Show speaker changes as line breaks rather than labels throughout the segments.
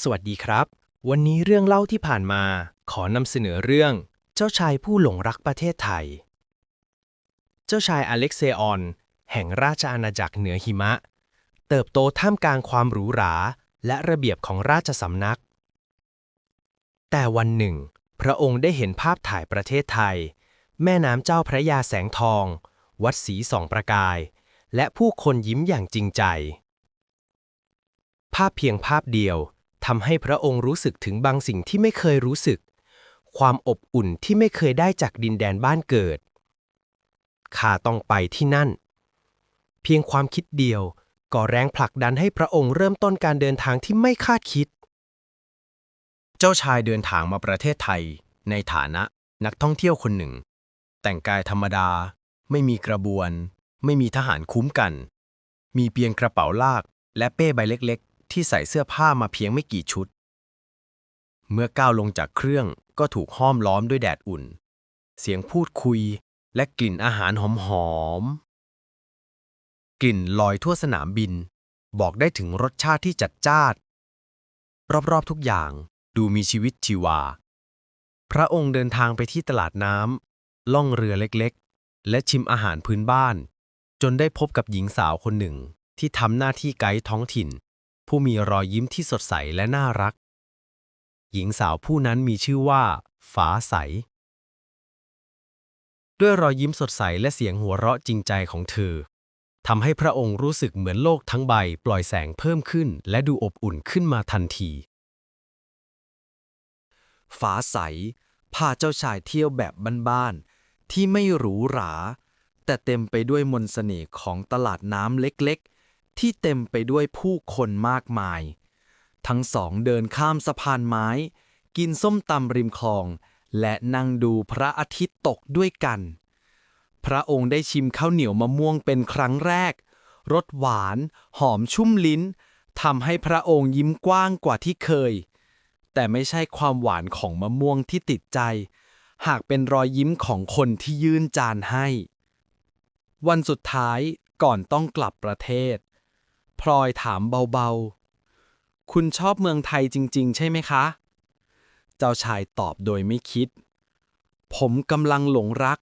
สวัสดีครับ วันนี้เรื่องเล่าที่ผ่านมา ขอนำเสนอเรื่อง เจ้าชายผู้หลงรักประเทศไทย เจ้าชายอเล็กเซออน แห่งราชอาณาจักรเหนือหิมะ เติบโตท่ามกลางความหรูหรา และระเบียบของราชสำนัก แต่วันหนึ่ง พระองค์ได้เห็นภาพถ่ายประเทศไทย แม่น้ำเจ้าพระยาแสงทอง วัดศรีสองประกาย และผู้คนยิ้มอย่างจริงใจ ภาพเพียงภาพเดียว ทำให้พระองค์รู้สึกถึงบางสิ่งที่ไม่เคยรู้สึก ความอบอุ่นที่ไม่เคยได้จากดินแดนบ้านเกิด ข้าต้องไปที่นั่น เพียงความคิดเดียวก็แรงผลักดันให้พระองค์เริ่มต้นการเดินทางที่ไม่คาดคิด เจ้าชายเดินทางมาประเทศไทย ในฐานะนักท่องเที่ยวคนหนึ่ง แต่งกายธรรมดา ไม่มีกระบวน ไม่มีทหารคุ้มกัน มีเพียงกระเป๋าลากและเป้ใบเล็ก ที่ใส่เสื้อผ้ามาเพียงไม่กี่ชุด เมื่อก้าวลงจากเครื่องก็ถูกห้อมล้อมด้วยแดดอุ่น เสียงพูดคุยและกลิ่นอาหารหอมๆ กลิ่นลอยทั่วสนามบิน บอกได้ถึงรสชาติที่จัดจ้านรอบๆทุกอย่างดูมีชีวิตชีวา พระองค์เดินทางไปที่ตลาดน้ำล่องเรือเล็กๆ และชิมอาหารพื้นบ้าน จนได้พบกับหญิงสาวคนหนึ่งที่ทำหน้าที่ไกด์ท้องถิ่น ผู้มีรอยยิ้มที่สดใสและน่ารัก หญิงสาวผู้นั้นมีชื่อว่าฟ้าใส ด้วยรอยยิ้มสดใสและเสียงหัวเราะจริงใจของเธอทำให้พระองค์รู้สึกเหมือนโลกทั้งใบปล่อยแสงเพิ่มขึ้น และดูอบอุ่นขึ้นมาทันที
ฟ้าใสพาเจ้าชายเที่ยวแบบบ้านๆที่ไม่หรูหรา แต่เต็มไปด้วยมนต์เสน่ห์ของตลาดน้ำเล็กๆ ที่เต็มไปด้วยผู้คนมากมาย ทั้งสองเดินข้ามสะพานไม้ กินส้มตำริมคลอง และนั่งดูพระอาทิตย์ตกด้วยกัน พระองค์ได้ชิมข้าวเหนียวมะม่วงเป็นครั้งแรก รสหวาน หอมชุ่มลิ้นทำให้พระองค์ยิ้มกว้างกว่าที่เคย แต่ไม่ใช่ความหวานของมะม่วงที่ติดใจ หากเป็นรอยยิ้มของคนที่ยื่นจานให้ วันสุดท้ายก่อนต้องกลับประเทศ พลอยถามเบาๆ คุณชอบเมืองไทยจริง ๆ ใช่ไหมคะ เจ้าชายตอบโดยไม่คิด ผมกำลังหลงรัก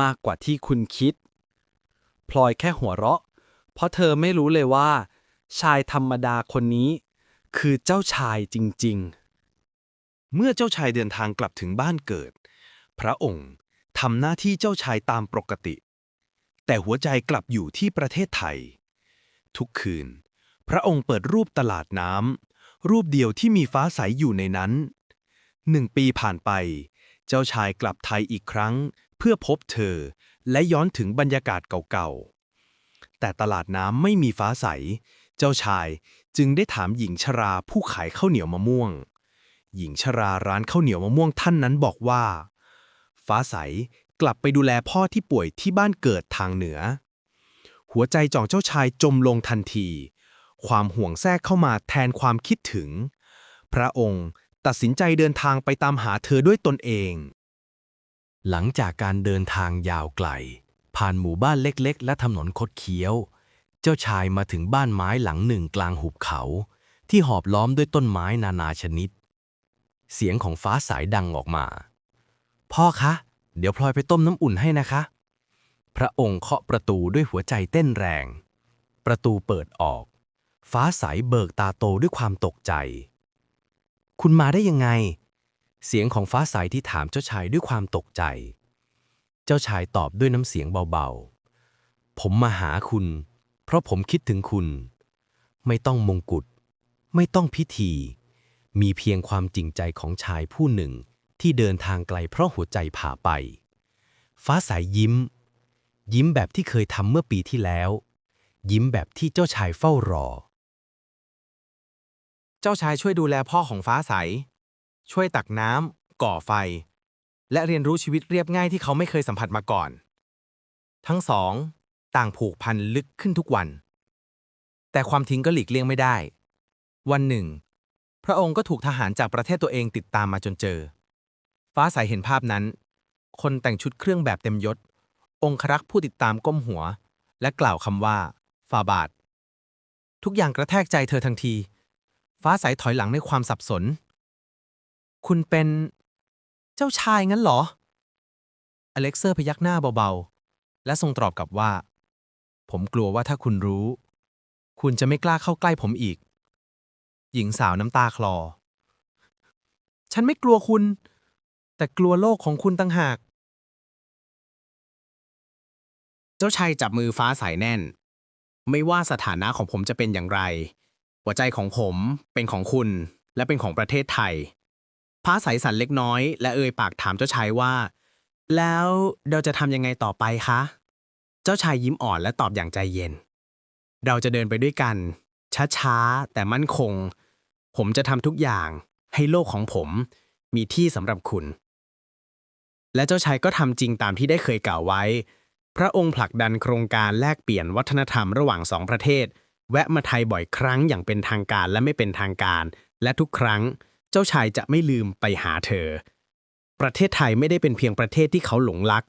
มากกว่าที่คุณคิด พลอยแค่หัวเราะ เพราะเธอไม่รู้เลยว่า ชายธรรมดาคนนี้ คือเจ้าชายจริง ๆ
เมื่อเจ้าชายเดินทางกลับถึงบ้านเกิด พระองค์ทำหน้าที่เจ้าชายตามปกติ แต่หัวใจกลับอยู่ที่ประเทศไทย ทุกคืน พระองค์เปิดรูปตลาดน้ำรูปเดียวที่มีฟ้าใสอยู่ในนั้น หนึ่งปีผ่านไป เจ้าชายกลับไทยอีกครั้ง เพื่อพบเธอและย้อนถึงบรรยากาศเก่าๆ แต่ตลาดน้ำไม่มีฟ้าใส เจ้าชายจึงได้ถามหญิงชราผู้ขายข้าวเหนียวมะม่วง หญิงชราร้านข้าวเหนียวมะม่วงท่านนั้นบอกว่า ฟ้าใสกลับไปดูแลพ่อที่ป่วยที่บ้านเกิดทางเหนือ หัวใจจ่องเจ้าชายจมลงทันที ความห่วงแทรกเข้ามาแทนความคิดถึง พระองค์ตัดสินใจเดินทางไปตามหาเธอด้วยตนเอง
หลังจากการเดินทางยาวไกล ผ่านหมู่บ้านเล็กๆ และถนนคดเคี้ยว เจ้าชายมาถึงบ้านไม้หลังหนึ่งกลางหุบเขา ที่หอบล้อมด้วยต้นไม้นานาชนิด เสียงของฟ้าสายดังออกมา พ่อคะ เดี๋ยวพลอยไปต้มน้ำอุ่นให้นะคะ พระองค์เคาะประตูด้วยหัวใจเต้นแรง ประตูเปิดออก ฟ้าใสเบิกตาโตด้วยความตกใจ คุณมาได้ยังไง เสียงของฟ้าใสที่ถามเจ้าชายด้วยความตกใจ เจ้าชายตอบด้วยน้ำเสียงเบาๆ ผมมาหาคุณ เพราะผมคิดถึงคุณ ไม่ต้องมงกุฎ ไม่ต้องพิธี มีเพียงความจริงใจของชายผู้หนึ่งที่เดินทางไกลเพราะหัวใจผ่าไป ฟ้าใสยยิ้ม ยิ้มแบบที่เคยทำเมื่อปีที่แล้ว ยิ้มแบบที่เจ้าชายเฝ้ารอ
เจ้าชายช่วยดูแลพ่อของฟ้าใส ช่วยตักน้ำก่อไฟ และเรียนรู้ชีวิตเรียบง่ายที่เขาไม่เคยสัมผัสมาก่อน ทั้งสอง ต่างผูกพันลึกขึ้นทุกวัน แต่ความทิ้งก็หลีกเลี่ยงไม่ได้ วันหนึ่ง พระองค์ก็ถูกทหารจากประเทศตัวเองติดตามมาจนเจอ ฟ้าใสเห็นภาพนั้น คนแต่งชุดเครื่องแบบเต็มยศ องครักษ์ผู้ติดตามก้มหัว และกล่าวคำว่าฟาบาท ทุกอย่างกระแทกใจเธอทันที ฟ้าใสถอยหลังในความสับสน คุณเป็น เจ้าชายงั้นเหรอ อเล็กเซอร์พยักหน้าเบาๆ และทรงตอบกลับว่า ผมกลัวว่าถ้าคุณรู้ คุณจะไม่กล้าเข้าใกล้ผมอีก หญิงสาวน้ำตาคลอ ฉันไม่กลัวคุณ แต่กลัวโลกของคุณตั้งหาก จ้าชายจับมือฟ้าใสแน่น ไม่ว่าสถานะของผมจะเป็นอย่างไร หัวใจของผมเป็นของคุณและเป็นของประเทศไทย ฟ้าใสสั่นเล็กน้อย และเอ่ยปากถามเจ้าชายว่า แล้วเราจะทำยังไงต่อไปคะ เจ้าชายยิ้มอ่อนและตอบอย่างใจเย็น เราจะเดินไปด้วยกัน ช้าๆ แต่มั่นคง ผมจะทำทุกอย่างให้โลกของผมมีที่สำหรับคุณ และเจ้าชายก็ทำจริงตามที่ได้เคยกล่าวไว้ พระองค์ผลักดันโครงการแลกเปลี่ยนวัฒนธรรมระหว่างสองประเทศ แวะมาไทยบ่อยครั้งอย่างเป็นทางการและไม่เป็นทางการ และทุกครั้ง เจ้าชายจะไม่ลืมไปหาเธอ ประเทศไทยไม่ได้เป็นเพียงประเทศที่เขาหลงรัก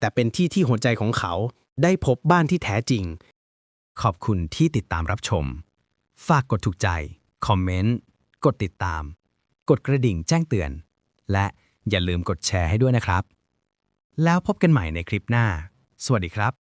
แต่เป็นที่ที่หัวใจของเขาได้พบบ้านที่แท้จริง ขอบคุณที่ติดตามรับชม ฝากกดถูกใจ คอมเมนต์ กดติดตาม กดกระดิ่งแจ้งเตือน และอย่าลืมกดแชร์ให้ด้วยนะครับ แล้วพบกันใหม่ในคลิปหน้า สวัสดีครับ